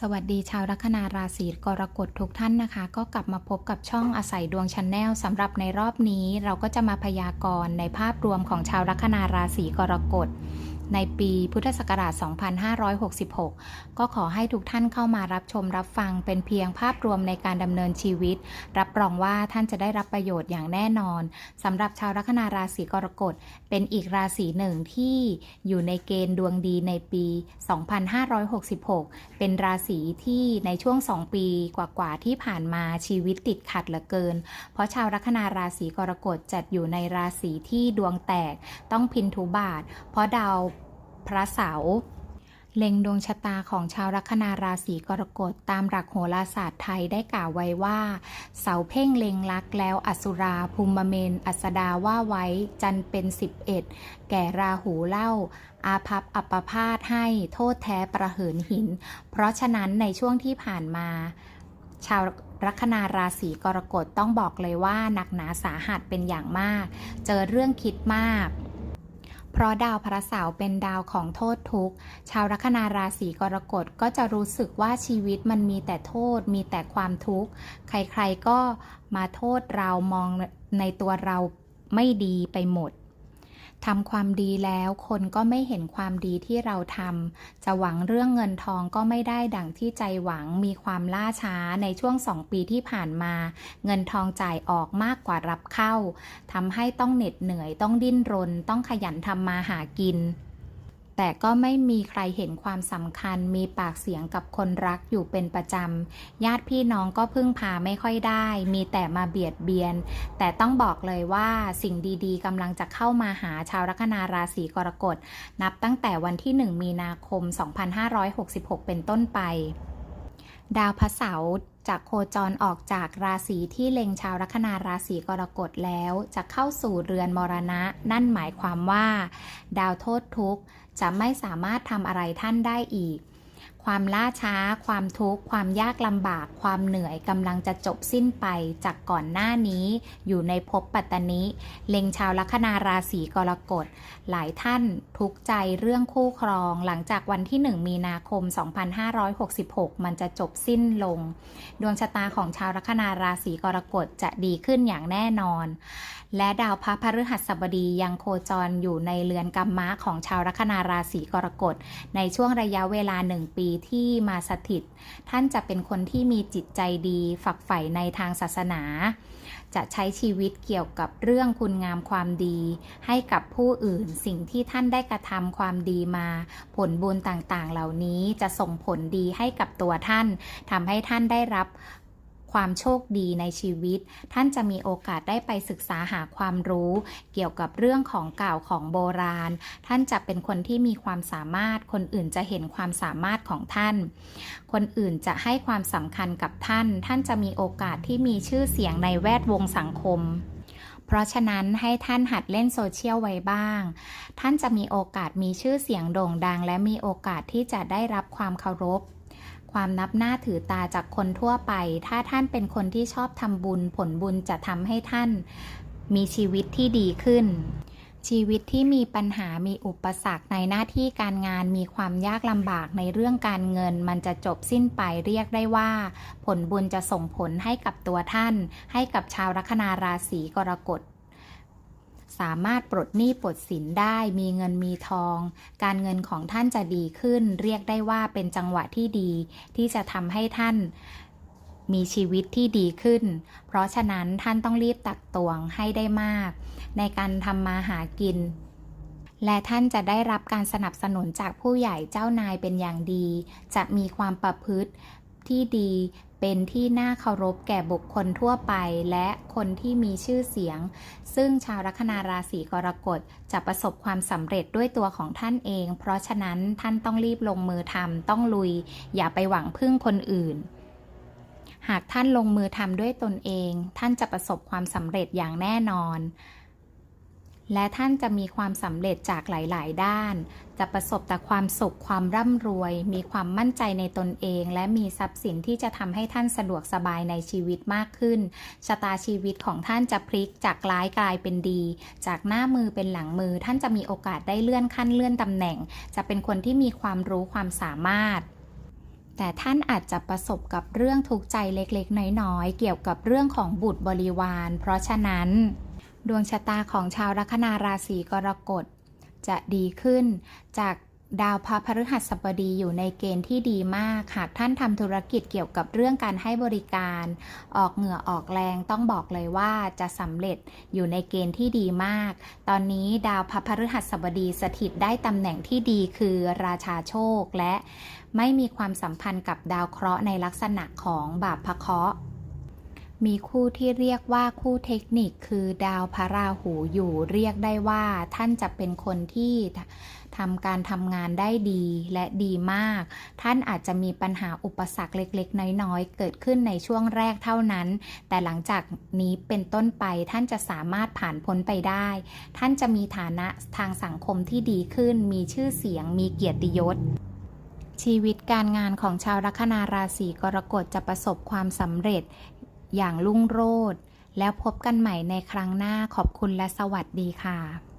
สวัสดีชาวลัคนาราศีกรกฎทุกท่านนะคะ ก็กลับมาพบกับช่องอาศัยดวงชันแนลสำหรับในรอบนี้ เราก็จะมาพยากรณ์ในภาพรวมของชาวลัคนาราศีกรกฎ ในปีพุทธศักราช 2566 ก็ขอให้ทุกท่านเข้ามารับชมรับฟังเป็นเพียงภาพรวมในการดำเนินชีวิต รับรองว่าท่านจะได้รับประโยชน์อย่างแน่นอนสำหรับชาวลัคนาราศีกรกฎเป็นอีกราศีหนึ่งที่อยู่ในเกณฑ์ดวงดีในปี 2566 เป็นราศีที่ในช่วง 2 ปีกว่าๆที่ผ่านมาชีวิตติดขัดเหลือเกิน เพราะชาวลัคนาราศีกรกฎจัดอยู่ในราศีที่ดวงแตกต้องพินทุบาท เพราะดาว พระเสาเล็งดวงชะตาของชาวลัคนาราศีกรกฎตามหลักโหราศาสตร์ไทยได้กล่าวไว้ว่า เสาเพ่งเล็งลักแล้วอสุราภูมิเมน อัสดาว่าไว้จันเป็น 11 แก่ราหูเล่า อาภัพอัปพาตให้โทษแท้ประเหินหิน เพราะฉะนั้นในช่วงที่ผ่านมา ชาวลัคนาราศีกรกฎต้องบอกเลยว่าหนักหนาสาหัสเป็นอย่างมาก เจอเรื่องคิดมาก เพราะดาวพระเสาร์เป็นดาวของโทษทุกข์ ชาวลัคนาราศีกรกฎก็จะรู้สึกว่าชีวิตมันมีแต่โทษ มีแต่ความทุกข์ ใครๆก็มาโทษเรามองในตัวเราไม่ดีไปหมด ทำความดีแล้วคนก็ไม่เห็นความดีที่เราทำจะหวังเรื่องเงินทองก็ไม่ได้ดังที่ใจหวังมีความล่าช้าในช่วงสองปีที่ผ่านมา เงินทองจ่ายออกมากกว่ารับเข้าทำให้ต้องเหน็ดเหนื่อยต้องดิ้นรน ต้องขยันทำมาหากิน แต่ก็ไม่มีใครเห็นความสำคัญมีปากเสียงกับคนรักอยู่เป็นประจำ ญาติพี่น้องก็พึ่งพาไม่ค่อยได้ มีแต่มาเบียดเบียน แต่ต้องบอกเลยว่าสิ่งดีๆกำลังจะเข้ามาหาชาวลัคนาราศีกรกฎ นับตั้งแต่วันที่ 1 มีนาคม 2566 เป็นต้นไป ดาวพระเสาร์จากโคจรออกจากราศีที่เล็งชาวลัคนาราศีกรกฎแล้ว จะเข้าสู่เรือนมรณะ นั่นหมายความว่า ดาวโทษทุกข์จะไม่สามารถทำอะไรท่านได้อีก ความล่าช้า ความทุกข์ ความยากลำบาก ความเหนื่อยกำลังจะจบสิ้นไปจากก่อนหน้านี้อยู่ในภพปัตตนิเล็งชาวลัคนาราศีกรกฎ หลายท่านทุกข์ใจเรื่องคู่ครอง หลังจากวันที่ 1 มีนาคม 2566 มันจะจบสิ้นลง ดวงชะตาของชาวลัคนาราศีกรกฎจะดีขึ้นอย่างแน่นอน และดาวพระพฤหัสบดียังโคจรอยู่ในเรือนกัมมะของชาวลัคนาราศีกรกฎในช่วงระยะเวลาหนึ่งปีที่มาสถิต ท่านจะเป็นคนที่มีจิตใจดีฝักใฝ่ในทางศาสนา จะใช้ชีวิตเกี่ยวกับเรื่องคุณงามความดี ให้กับผู้อื่นสิ่งที่ท่านได้กระทำความดีมา ผลบุญต่างๆ เหล่านี้จะส่งผลดีให้กับตัวท่านทำให้ท่านได้รับ ความโชคดีในชีวิต ท่านจะมีโอกาสได้ไปศึกษาหาความรู้ เกี่ยวกับเรื่องของเก่าของโบราณ ท่านจะเป็นคนที่มีความสามารถ คนอื่นจะเห็นความสามารถของท่าน คนอื่นจะให้ความสำคัญกับท่าน ท่านจะมีโอกาสที่มีชื่อเสียงในแวดวงสังคมเพราะฉะนั้นให้ท่านหัดเล่นโซเชียลไว้บ้าง ท่านจะมีโอกาสมีชื่อเสียงโด่งดัง และมีโอกาสที่จะได้รับความเคารพ ความนับหน้าถือตาจากคนทั่วไป ถ้าท่านเป็นคนที่ชอบทำบุญผลบุญจะทำให้ท่าน มีชีวิตที่ดีขึ้น ชีวิตที่มีปัญหามีอุปสรรคในหน้าที่การงานมีความยากลำบากในเรื่องการเงิน มันจะจบสิ้นไปเรียกได้ว่า ผลบุญจะส่งผลให้กับตัวท่าน ให้กับชาวลัคนาราศีกรกฎ สามารถปลดหนี้ปลดสินได้มีเงินมีทอง การเงินของท่านจะดีขึ้น เรียกได้ว่าเป็นจังหวะที่ดี ที่จะทำให้ท่านมีชีวิตที่ดีขึ้น เพราะฉะนั้นท่านต้องรีบตักตวงให้ได้มาก ในการทำมาหากิน และท่านจะได้รับการสนับสนุนจากผู้ใหญ่เจ้านายเป็นอย่างดี จะมีความประพฤติที่ดี เป็นที่น่าเคารพแก่บุคคลทั่วไป และคนที่มีชื่อเสียง ซึ่งชาวลัคนาราศีกรกฎจะประสบความสำเร็จด้วยตัวของท่านเอง เพราะฉะนั้นท่านต้องรีบลงมือทำต้องลุย อย่าไปหวังพึ่งคนอื่น หากท่านลงมือทำด้วยตนเอง ท่านจะประสบความสำเร็จอย่างแน่นอน และท่านจะมีความสำเร็จจากหลาย ๆ ด้าน จะประสบแต่ความสุขความร่ำรวย มีความมั่นใจในตนเอง และมีทรัพย์สินที่จะทำให้ท่านสะดวกสบายในชีวิตมากขึ้น ชะตาชีวิตของท่านจะพลิกจากร้ายกลายเป็นดี จากหน้ามือเป็นหลังมือ ท่านจะมีโอกาสได้เลื่อนขั้นเลื่อนตำแหน่ง จะเป็นคนที่มีความรู้ความสามารถแต่ท่านอาจจะประสบกับเรื่องทุกข์ใจเล็กๆ น้อยๆ เกี่ยวกับเรื่องของบุตรบริวาร เพราะฉะนั้น ดวงชะตาของชาวลัคนาราศีกรกฎจะดีขึ้น จากดาวพระพฤหัสบดีอยู่ในเกณฑ์ที่ดีมาก หากท่านทำธุรกิจเกี่ยวกับเรื่องการให้บริการ ออกเหงื่อออกแรงต้องบอกเลยว่าจะสำเร็จอยู่ในเกณฑ์ที่ดีมาก ตอนนี้ดาวพระพฤหัสบดีสถิตได้ตำแหน่งที่ดีคือราชาโชคและไม่มีความสัมพันธ์กับดาวเคราะห์ในลักษณะของบาปพระเคราะห์ มีคู่ที่เรียกว่าคู่เทคนิคคือดาวพระราหูอยู่เรียกได้ว่าท่านจะเป็นคนที่ทำการทำงานได้ดีและดีมาก ท่านอาจจะมีปัญหาอุปสรรคเล็กๆ น้อยๆ เกิดขึ้นในช่วงแรกเท่านั้น แต่หลังจากนี้เป็นต้นไปท่านจะสามารถผ่านพ้นไปได้ ท่านจะมีฐานะทางสังคมที่ดีขึ้น มีชื่อเสียง มีเกียรติยศชีวิตการงานของชาวลัคนาราศีกรกฎจะประสบความสำเร็จ อย่างรุ่งโรจน์แล้วพบกันใหม่ในครั้งหน้าขอบคุณและสวัสดีค่ะ